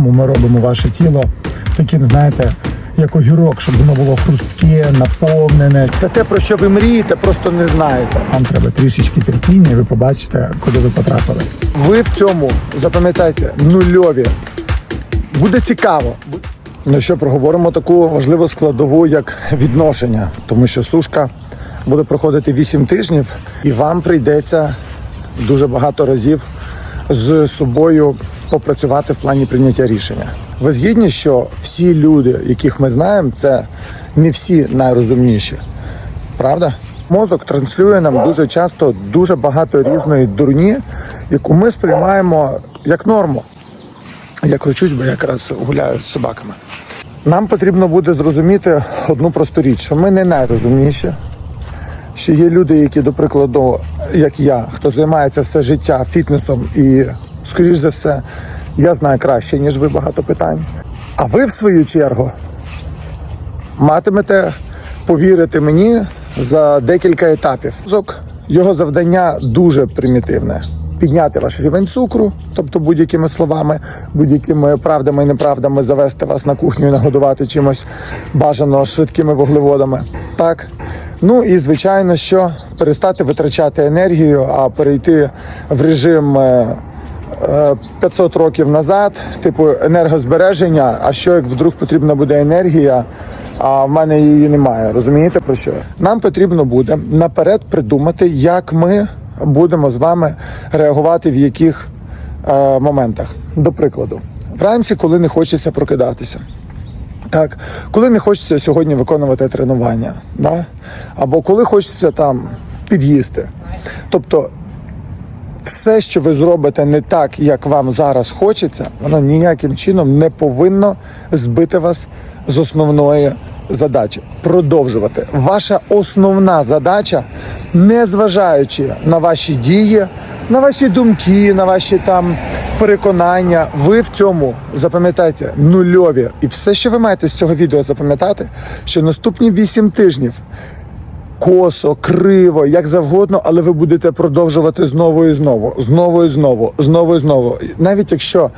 Ми робимо ваше тіло таким, знаєте, як огірок, щоб воно було хрустке, наповнене. Це те, про що ви мрієте, просто не знаєте. Вам треба трішечки терпіння, і ви побачите, куди ви потрапили. Ви в цьому запам'ятайте нульові. Буде цікаво. Ну що, проговоримо таку важливу складову, як відношення, тому що сушка буде проходити 8 тижнів, і вам прийдеться дуже багато разів з собою попрацювати в плані прийняття рішення. Ви згідні, що всі люди, яких ми знаємо, це не всі найрозумніші. Правда? Мозок транслює нам дуже часто дуже багато різної дурні, яку ми сприймаємо як норму. Я кручусь, бо я якраз гуляю з собаками. Нам потрібно буде зрозуміти одну просту річ, що ми не найрозумніші. Що є люди, які, до прикладу, як я, хто займається все життя фітнесом і, скоріш за все, я знаю краще, ніж ви багато питань. А ви, в свою чергу, матимете повірити мені за декілька етапів. Його завдання дуже примітивне. Підняти ваш рівень цукру, тобто будь-якими словами, будь-якими правдами і неправдами завести вас на кухню і нагодувати чимось бажано швидкими вуглеводами. Так. Ну і звичайно, що перестати витрачати енергію, а перейти в режим е, 500 років назад, типу енергозбереження. А що як вдруг потрібна буде енергія? А в мене її немає. Розумієте про що? Нам потрібно буде наперед придумати, як ми будемо з вами реагувати в яких е, моментах. До прикладу, вранці, коли не хочеться прокидатися. Так, коли не хочеться сьогодні виконувати тренування, да? або коли хочеться там під'їсти. Тобто все, що ви зробите не так, як вам зараз хочеться, воно ніяким чином не повинно збити вас з основної задачі. Продовжувати. Ваша основна задача, не зважаючи на ваші дії, на ваші думки, на ваші там переконання, ви в цьому запам'ятайте нульові. І все, що ви маєте з цього відео запам'ятати, що наступні 8 тижнів косо, криво, як завгодно, але ви будете продовжувати знову і знову, знову і знову, знову і знову. Навіть якщо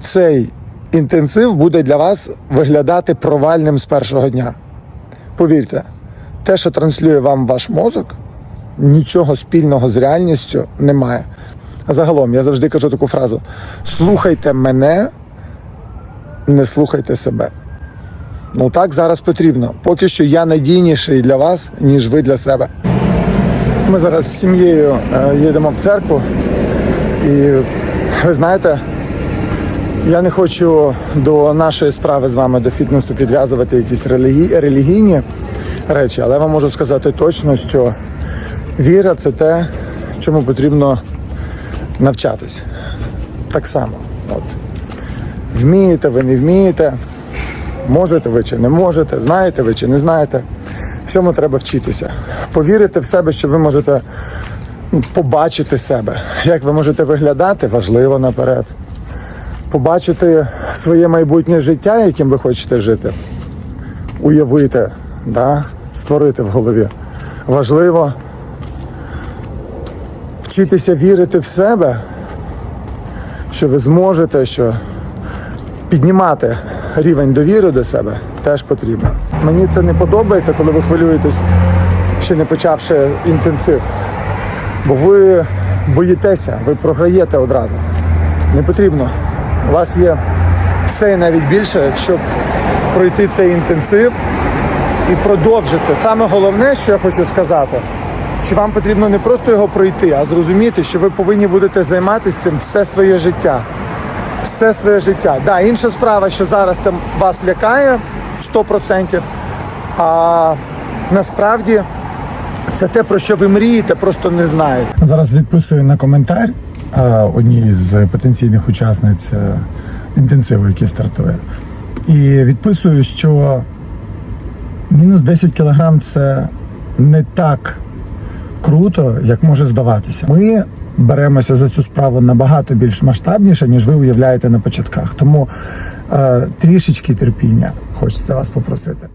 цей інтенсив буде для вас виглядати провальним з першого дня. Повірте, те, що транслює вам ваш мозок, нічого спільного з реальністю немає. Загалом, я завжди кажу таку фразу: слухайте мене, не слухайте себе. Ну так зараз потрібно. Поки що я надійніший для вас, ніж ви для себе. Ми зараз з сім'єю е, їдемо в церкву, і ви знаєте, я не хочу до нашої справи з вами до фітнесу підв'язувати якісь релігі... релігійні речі, але я вам можу сказати точно, що віра це те, чому потрібно навчатись. Так само. От. Вмієте, ви не вмієте. Можете ви чи не можете, знаєте ви чи не знаєте. Всьому треба вчитися. Повірити в себе, що ви можете ну, побачити себе. Як ви можете виглядати, важливо наперед. Побачити своє майбутнє життя, яким ви хочете жити. Уявити, да? створити в голові. Важливо вчитися вірити в себе, що ви зможете, що піднімати рівень довіри до себе теж потрібно. Мені це не подобається, коли ви хвилюєтесь, ще не почавши інтенсив. Бо ви боїтеся, ви програєте одразу. Не потрібно. У вас є все і навіть більше, щоб пройти цей інтенсив і продовжити. Саме головне, що я хочу сказати, що вам потрібно не просто його пройти, а зрозуміти, що ви повинні будете займатися цим все своє життя все своє життя. Да, інша справа, що зараз це вас лякає 100%, а насправді це те, про що ви мрієте, просто не знаєте. Зараз відписую на коментар одній з потенційних учасниць е, інтенсиву, який стартує. І відписую, що мінус 10 кілограм це не так круто, як може здаватися. Ми беремося за цю справу набагато більш масштабніше, ніж ви уявляєте на початках. Тому е, трішечки терпіння хочеться вас попросити.